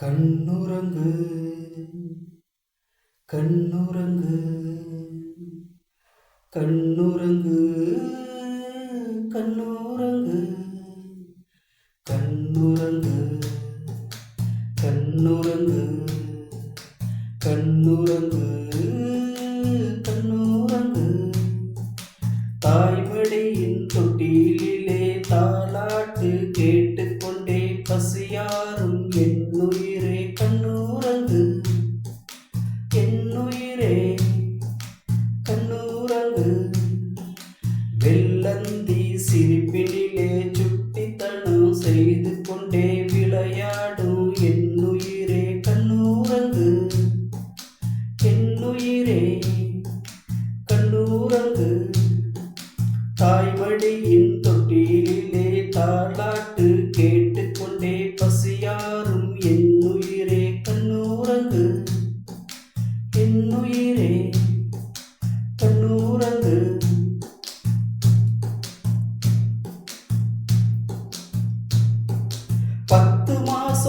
கண்ணுறங்கு கண்ணுறங்கு கண்ணுறங்கு கண்ணுறங்கு கண்ணுறங்கு கண்ணுறங்கு கண்ணுறங்கு கண்ணுறங்கு. தாய்மடியின் தொட்டிலே தாலாட்டு கேட்டுக்கொண்டே பசியாரும் கண்ணூரங்கு வெள்ளந்தி சிரிப்பினிலே சுட்டித்தனம் செய்து கொண்டே விளையாடும் என்னுயிரே கண்ணூரங்கு. என்னுயிரே கண்ணூரங்கு. தாய்மடியின் தொட்டிலே தாளாட்டு கேட்டுக்கொண்டே பசியாரும் என்னுயிரே கண்ணூரங்கு. என்னுயிரே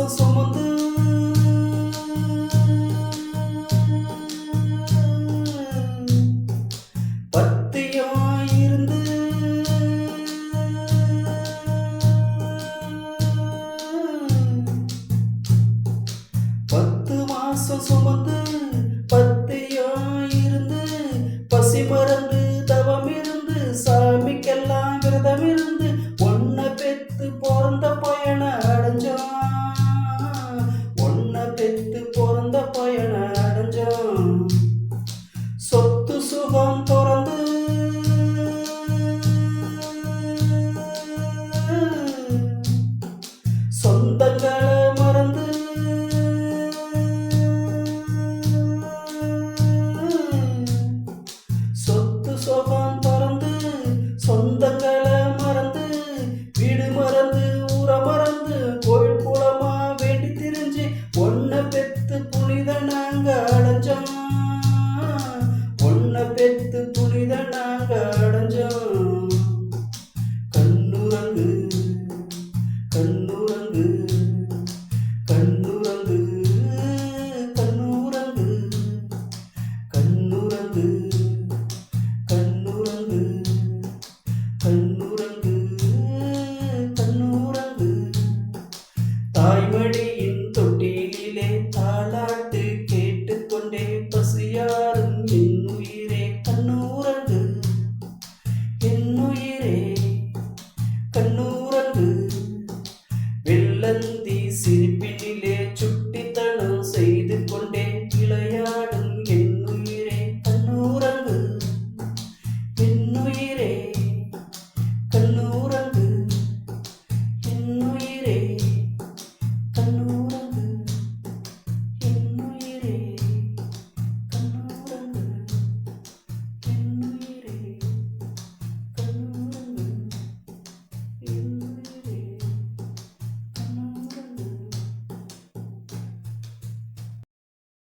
பாசம் சுமந்து. பத்தியாயிருந்து. பத்து மாசம் சுமந்து.